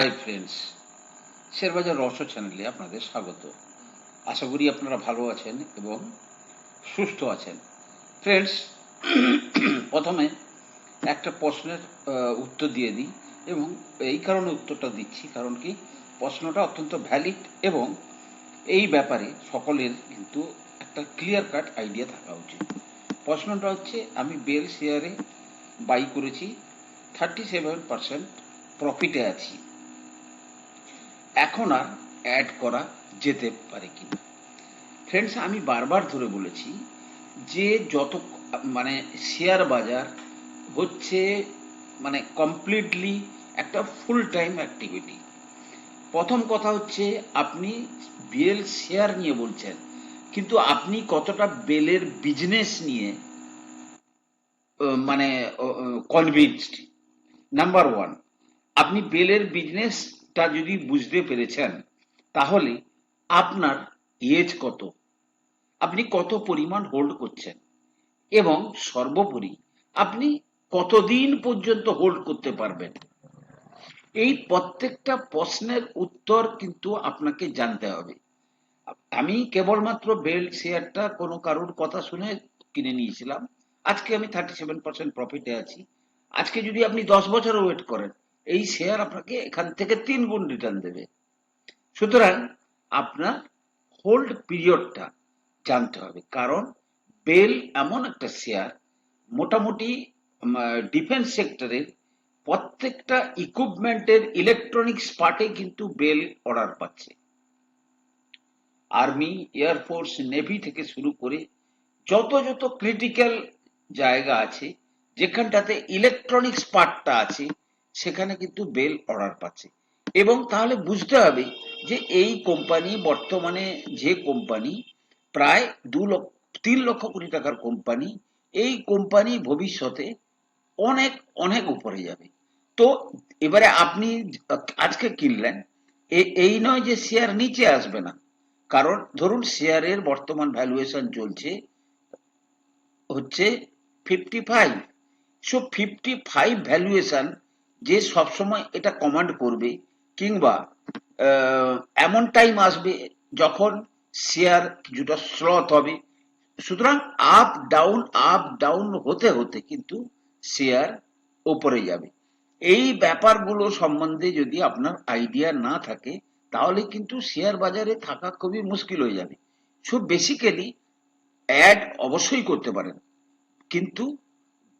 Hi friends শেয়ারবাজার রহস্য চ্যানেলে আপনাদের স্বাগত। আশা করি আপনারা ভালো আছেন এবং সুস্থ আছেন। ফ্রেন্ডস প্রথমে একটা প্রশ্নের উত্তর দিয়ে দিই এবং এই কারণে উত্তরটা দিচ্ছি। কারণ কি? প্রশ্নটা অত্যন্ত ভ্যালিড এবং এই ব্যাপারে সকলের কিন্তু একটা ক্লিয়ার কাট আইডিয়া থাকা উচিত। প্রশ্নটা হচ্ছে, আমি বেল শেয়ারে বাই করেছি থার্টি সেভেন পার্সেন্ট প্রফিটে আছি। এখন আর অ্যাড করা যেতে পারে কিনা। ফ্রেন্ডস আমি বারবার ধরে বলেছি যে যত মানে শেয়ার বাজার হচ্ছে মানে কমপ্লিটলি একটা ফুল টাইম অ্যাক্টিভিটি প্রথম কথা হচ্ছে আপনি বেল শেয়ার নিয়ে বলছেন, কিন্তু আপনি কতটা বেলের বিজনেস নিয়ে মানে কনভিন্সড নাম্বার ওয়ান আপনি বেলের বিজনেসটা যদি বুঝতে পেরেছেন, তাহলে আপনার এজ কত? আপনি কত পরিমাণ হোল্ড করছেন? এবং সর্বোপরি আপনি কতদিন পর্যন্ত হোল্ড করতে পারবেন? এই প্রত্যেকটা প্রশ্নের উত্তর কিন্তু আপনাকে জানতে হবে। আমি কেবলমাত্র বেল শেয়ারটা কোনো কারোর কথা শুনে কিনে নিয়েছিলাম। আজকে আমি থার্টি সেভেন পার্সেন্ট প্রফিটে আছি। আজকে যদি আপনি দশ বছর ওয়েট করেন এই শেয়ার আপনাকে এখান থেকে তিন গুণ রিটার্ন দেবে। সুতরাং আপনার হোল্ড পিরিয়ডটা জানতে হবে। কারণ বেল এমন একটা শেয়ার, মোটামুটি ডিফেন্স সেক্টরের প্রত্যেকটা ইকুইপমেন্টের ইলেকট্রনিক্স পার্টে কিন্তু বেল অর্ডার পাচ্ছে। আর্মি এয়ারফোর্স নেভি থেকে শুরু করে যত যত ক্রিটিক্যাল জায়গা আছে, যেখানটাতে ইলেকট্রনিক্স পার্টটা আছে সেখানে কিন্তু বেল অর্ডার পাচ্ছে। এবং তাহলে বুঝতে হবে যে এই কোম্পানি বর্তমানে যে কোম্পানি, প্রায় দু লক্ষ, তিন লক্ষ কোটি টাকার কোম্পানি, এই কোম্পানি ভবিষ্যতে অনেক অনেক উপরে যাবে। তো এবারে আপনি আজকে কিনলেন এই নয় যে শেয়ার নিচে আসবে না। কারণ ধরুন শেয়ারের বর্তমান ভ্যালুয়েশন চলছে, হচ্ছে fifty five so fifty five valuation যে সবসময় এটা কমান্ড করবে কিংবা এমন টাইম আসবে যখন শেয়ার কিছুটা স্লথ হবে। সুতরাং আপ ডাউন আপ ডাউন হতে হতে কিন্তু শেয়ার ওপরে যাবে। এই ব্যাপারগুলো সম্বন্ধে যদি আপনার আইডিয়া না থাকে, তাহলে কিন্তু শেয়ার বাজারে থাকা খুবই মুশকিল হয়ে যাবে। সো বেসিক্যালি অ্যাড অবশ্যই করতে পারেন, কিন্তু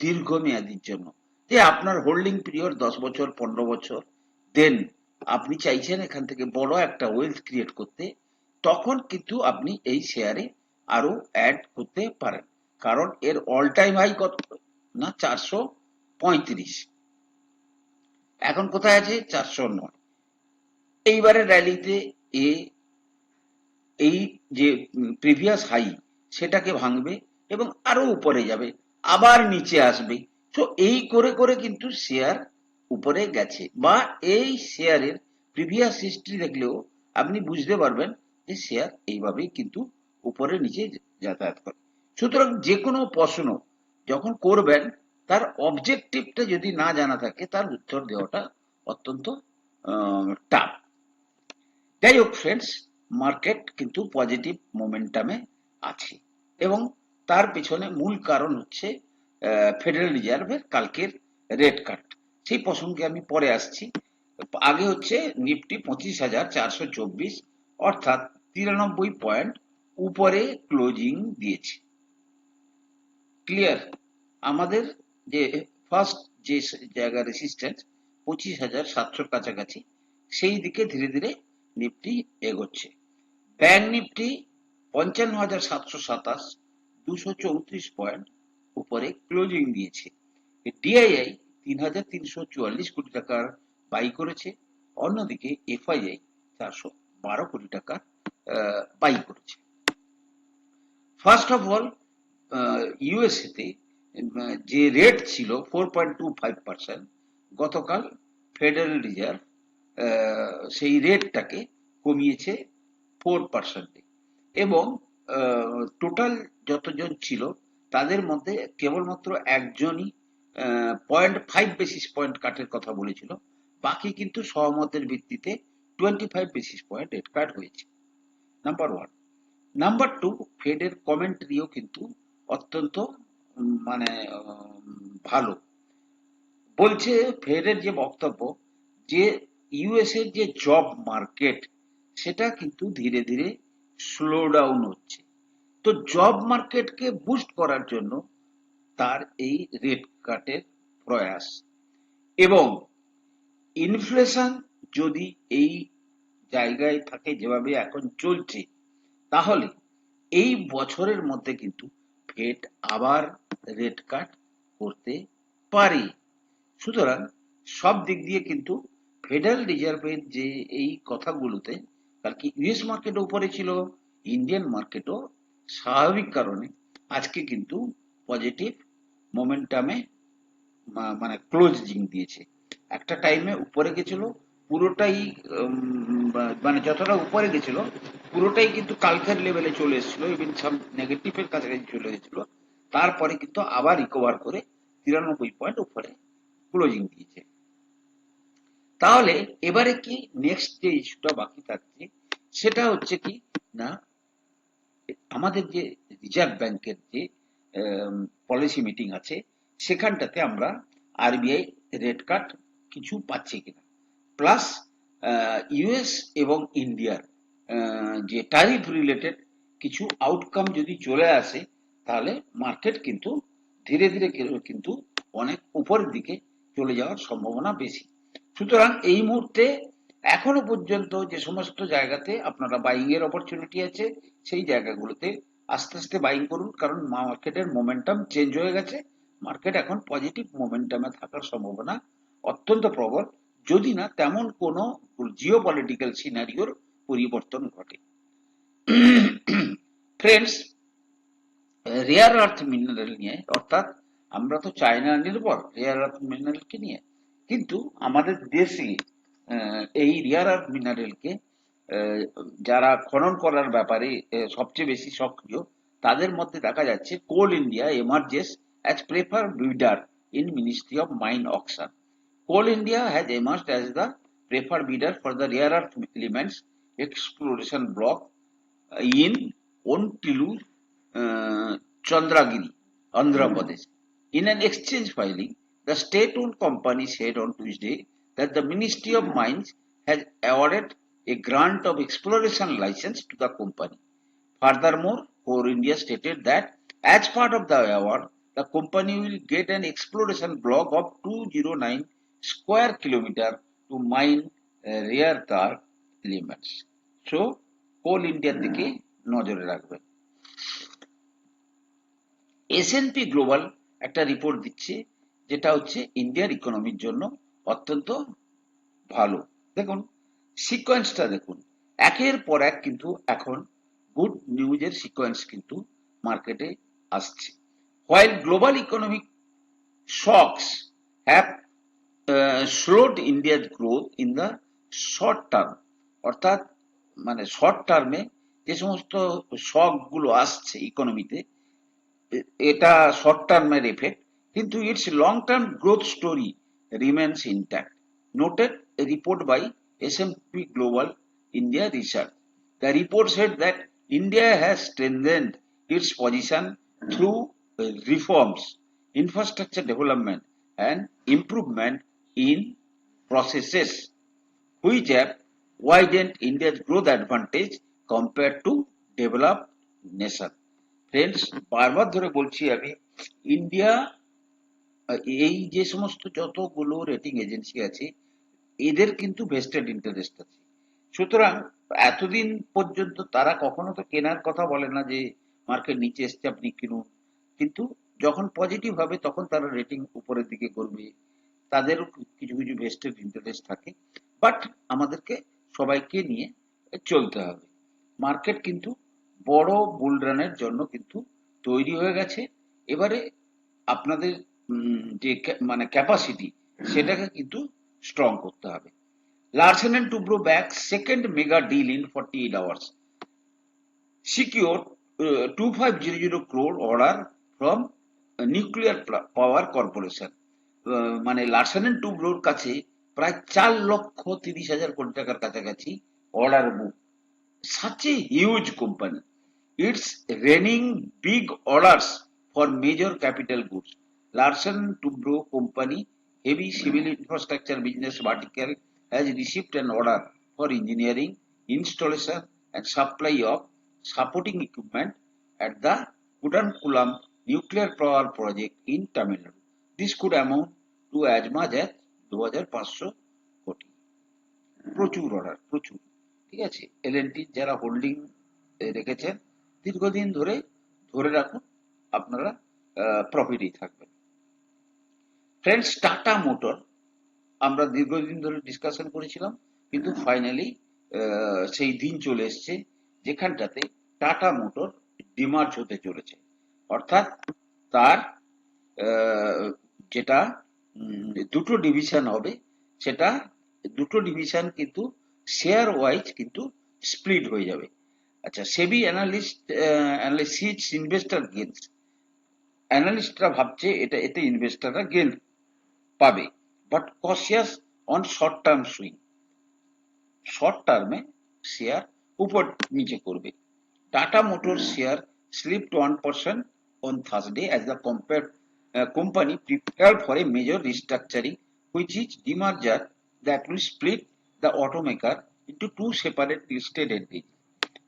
দীর্ঘমেয়াদীর জন্য। যে আপনার হোল্ডিং পিরিয়ড দশ বছর, পনেরো বছর দেন আপনি চাইছেন এখান থেকে বড় একটা ওয়েলথ ক্রিয়েট করতে, তখন কিন্তু আপনি এই শেয়ারে আরও অ্যাড করতে পারেন। কারণ এর অল টাইম হাই কত? না, চারশো পঁয়ত্রিশ। এখন কোথায় আছে? চারশো নয়। এইবারে র্যালিতে এ, এই যে প্রিভিয়াস হাই সেটাকে ভাঙবে এবং আরও উপরে যাবে, আবার নিচে আসবে। তো এই করে করে কিন্তু শেয়ার উপরে গেছে বা এই শেয়ারের প্রিভিয়াস হিস্ট্রি দেখলেও আপনি বুঝতে পারবেন যে শেয়ার এইভাবেই কিন্তু উপরে নিচে যাতায়াত করে। সুতরাং যে কোনো প্রশ্ন যখন করবেন, তার অবজেক্টিভটা যদি না জানা থাকে, তার উত্তর দেওয়াটা অত্যন্ত টাফ যাই হোক ফ্রেন্ডস মার্কেট কিন্তু পজিটিভ মোমেন্টামে আছে এবং তার পেছনে মূল কারণ হচ্ছে ফেডারেল রিজার্ভের কালকের রেট কাট সেই প্রসঙ্গে আমি পরে আসছি। আগে হচ্ছে নিফটি পঁচিশ হাজার চারশো চব্বিশ, অর্থাৎ তিরানব্বই পয়েন্ট উপরে ক্লোজিং দিয়েছে। ক্লিয়ার আমাদের যে ফার্স্ট যে জায়গা রেসিস্ট্যান্স পঁচিশ হাজার সাতশোর কাছাকাছি, সেই দিকে ধীরে ধীরে নিফটি এগোচ্ছে। ব্যাংক নিফটি পঞ্চান্ন হাজার সাতশো সাতাশ, দুশো চৌত্রিশ পয়েন্ট উপরে ক্লোজিং দিয়েছে। ডিআইআই তিন হাজার তিনশো চুয়াল্লিশ কোটি টাকার বাই করেছে। অন্যদিকে এফআইআই চারশো বারো কোটি টাকা বাই করেছে। ফার্স্ট অফ অল ইউএসএতে যে রেট ছিল four point two five percent গতকাল ফেডারেল রিজার্ভ সেই রেটটাকে কমিয়েছে ফোর পার্সেন্টে এবং টোটাল যতজন ছিল তাদের মধ্যে কেবলমাত্র একজনই পয়েন্ট ফাইভ বেসিস পয়েন্ট কাটের কথা বলেছিল। বাকি কিন্তু সহমতের ভিত্তিতে twenty five basis point rate cut হয়েছে নাম্বার ওয়ান নাম্বার টু ফেডের কমেন্ট্রিও কিন্তু অত্যন্ত মানে ভালো। বলছে ফেডের যে বক্তব্য, যে ইউএস এর যে জব মার্কেট সেটা কিন্তু ধীরে ধীরে স্লো ডাউন হচ্ছে। তো জব মার্কেটকে বুস্ট করার জন্য তার এই রেট কাটের প্রয়াস। এবং ইনফ্লেশন যদি এই জায়গায় থাকে যেভাবে এখন চলছে, তাহলে এই বছরের মধ্যে কিন্তু ফেড আবার রেট কাট করতে পারে। সুতরাং সব দিক দিয়ে কিন্তু ফেডারেল রিজার্ভের যে এই কথাগুলোতে কারণ কি ইউএস মার্কেটও উপরে ছিল ইন্ডিয়ান মার্কেটও স্বাভাবিক কারণে আজকে কিন্তু পজিটিভ মোমেন্টামে মানে ক্লোজিং দিয়েছে। একটা টাইমে উপরে গেছিল, পুরোটাই মানে যতটা উপরে গেছিল, পুরোটাই কিন্তু কালকের লেভেলে চলে এসেছিল ইভেন সাম নেগেটিভের কাছাকাছি চলে গেছিল তারপরে কিন্তু আবার রিকভার করে তিরানব্বই পয়েন্ট উপরে ক্লোজিং দিয়েছে। তাহলে এবারে কি নেক্সট যে ইস্যুটা বাকি থাকছে, সেটা হচ্ছে কি, না আমাদের যে রিজার্ভ ব্যাংকের যে পলিসি মিটিং আছে, সেখানটাতে আমরা আরবিআই রেট কাট কিছু পাচ্ছি কিনা। প্লাস ইউএস এবং ইন্ডিয়ার যে ট্যারিফ রিলেটেড কিছু আউটকাম যদি চলে আসে, তাহলে মার্কেট কিন্তু ধীরে ধীরে কিন্তু অনেক উপরের দিকে চলে যাওয়ার সম্ভাবনা বেশি। সুতরাং এই মুহূর্তে এখনও পর্যন্ত যে সমস্ত জায়গাতে আপনারা বাইং এর অপরচুনিটি আছে, সেই জায়গাগুলোতে আস্তে আস্তে বাইং করুন, কারণ মার্কেটের মোমেন্টাম চেঞ্জ হয়ে গেছে। মার্কেট এখন পজিটিভ মোমেন্টামে থাকার সম্ভাবনা অত্যন্ত প্রবল। যদি না, তেমন কোনো জিও পলিটিক্যাল সিনারিওর পরিবর্তন ঘটে। ফ্রেন্ডস রেয়ার আর্থ মিনারেল নিয়ে, অর্থাৎ আমরা তো চায়না নির্ভর রেয়ার আর্থ মিনারেলকে নিয়ে। কিন্তু আমাদের দেশে এই রিয়ারার মিনারেলকে যারা খনন করার ব্যাপারে সবচেয়ে বেশি সক্রিয়, তাদের মধ্যে দেখা যাচ্ছে coal India, emerges as prefer bidder in ministry of mine auction coal India has emerge as the prefer bidder for the rare earth elements exploration block in on Tilu Chandragiri, Andhra Pradesh. In an exchange filing the state own company said on Tuesday that the Ministry of Mines has awarded a grant of exploration license to the company. Furthermore, Core India stated that as part of the award, the company will get an exploration block of 209 square kilometer to mine uh, rare earth elements. So, coal ইন্ডিয়ার দিকে নজরে রাখবেন S&P global একটা report দিচ্ছে যেটা হচ্ছে ইন্ডিয়ার ইকোনমির জন্য অত্যন্ত ভালো। দেখুন সিকোয়েন্সটা দেখুন। একের পর এক কিন্তু এখন গুড নিউজের সিকোয়েন্স কিন্তু মার্কেটে আসছে। While global economic shocks have slowed ইন্ডিয়ার growth in the short term অর্থাৎ মানে শর্ট টার্মে যে সমস্ত শকগুলো আসছে ইকোনমিতে এটা শর্ট টার্মের এফেক্ট কিন্তু it's long term growth story Remains intact noted a report by S&P Global India Research. The report said that India has strengthened its position through reforms, infrastructure development, and improvement in processes, which have widened India's growth advantage compared to developed nation. Friends বারবার ধরে বলছি আমি India এই যে সমস্ত যতগুলো rating agency আছে, এদের কিন্তু ভেস্টেড ইন্টারেস্ট আছে। সুতরাং এতদিন পর্যন্ত তারা কখনো তো কেনার কথা বলে না যে, মার্কেট নিচে এসছে, আপনি কিনুন। কিন্তু যখন পজিটিভ হবে, তখন তারা রেটিং উপরের দিকে করবে। তাদেরও কিছু কিছু ভেস্টেড ইন্টারেস্ট থাকে। বাট আমাদেরকে সবাইকে নিয়ে চলতে হবে। মার্কেট কিন্তু বড় বুল রানের জন্য কিন্তু তৈরি হয়ে গেছে। এবারে আপনাদের যে মানে ক্যাপাসিটি সেটাকে কিন্তু স্ট্রং করতে হবে Larsen and Toubro bag second mega deal in forty eight hours secure two five zero zero crore order from nuclear power corporation মানে লার্সেন এন্ড টুব্রোর কাছে প্রায় চার লক্ষ তিরিশ হাজার কোটি টাকার কাছাকাছি order book such a huge company. It's raining big orders for major capital goods. Larsen Tubro Company, heavy civil infrastructure business vertical, has received an order for engineering, installation, and supply of supporting equipment at the Kudankulam nuclear power project in Tamil Nadu. This could amount to as much as 2500 কোটি প্রচুর order প্রচুর ঠিক আছে L&T যারা holding রেখেছেন দীর্ঘদিন ধরে ধরে রাখুন আপনারা প্রফিটেই থাকবেন ফ্রেন্ডস টাটা মোটর আমরা দীর্ঘদিন ধরে ডিসকাশন করেছিলাম, কিন্তু ফাইনালি সেই দিন চলে এসছে, যেখানটাতে টাটা মোটর ডিমার্জ হতে চলেছে। অর্থাৎ তার যেটা দুটো ডিভিশন হবে, সেটা, দুটো ডিভিশন কিন্তু শেয়ার ওয়াইজ কিন্তু স্প্লিট হয়ে যাবে। আচ্ছা SEBI analyst analysis investor gains অ্যানালিস্টরা ভাবছে এটা, এতে ইনভেস্টাররা গেন পাবে but cautious on short term swing short টার্মে শেয়ার উপর নিচে করবে Tata motor share slipped 1% on Thursday as the compared, uh, company prepared for a major restructuring, which is demerger that will split the automaker into two separate listed.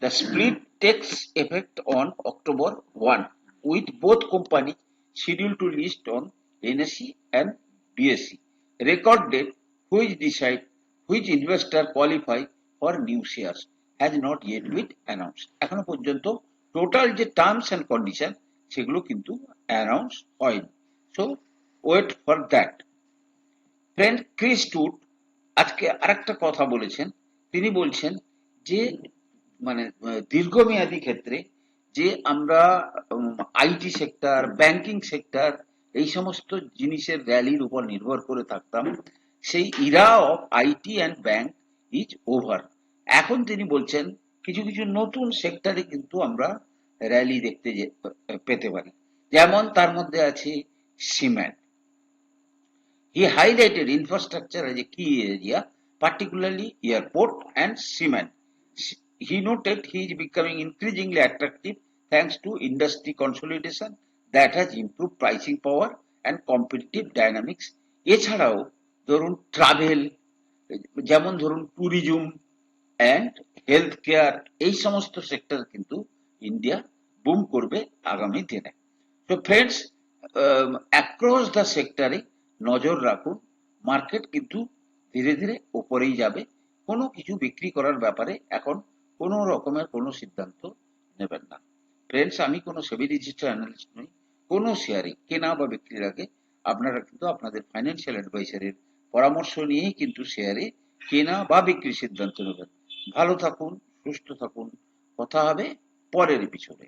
The split takes effect on October 1, with both companies scheduled to list on NSE and BSE. Record date which decide which investor qualify for new shares has not yet been announced. এখনও পর্যন্ত total যে terms and condition সেগুলো কিন্তু announce হয়নি so wait for that friend Chris টুট আজকে আরেকটা কথা বলেছেন তিনি বলছেন যে মানে আহ, দীর্ঘমেয়াদী ক্ষেত্রে যে আমরা আইটি সেক্টর ব্যাংকিং সেক্টর এই সমস্ত জিনিসের র্যালির উপর নির্ভর করে থাকতাম। সেই era of IT and bank is over এখন তিনি বলছেন, কিছু কিছু নতুন সেক্টরে কিন্তু আমরা র্যালি দেখতে পেতে পারি। যেমন তার মধ্যে আছে cement he highlighted infrastructure as a key area particularly airport and cement he noted he is becoming increasingly attractive thanks to industry consolidation that has improved pricing power and competitive dynamics. এছাড়াও ধরুন travel যেমন ধরুন tourism and health care এই সমস্ত sector কিন্তু India broom করবে আগামী দিনে। তো ফ্রেন্ডস অ্যাক্রস দ্য সেক্টরে নজর রাখুন মার্কেট কিন্তু ধীরে ধীরে ওপরেই যাবে। কোনো কিছু বিক্রি করার ব্যাপারে এখন কোনো রকমের কোনো সিদ্ধান্ত নেবেন না। ফ্রেন্ডস আমি কোনো সেবি রেজিস্টার অ্যানালিস্ট নই। কোনো শেয়ারই কেনা বা বিক্রির আগে আপনারা কিন্তু আপনাদের ফাইন্যান্সিয়াল অ্যাডভাইসারের পরামর্শ নিয়েই কিন্তু শেয়ারে কেনা বা বিক্রির সিদ্ধান্ত নেবেন। ভালো থাকুন, সুস্থ থাকুন। কথা হবে পরের এপিসোডে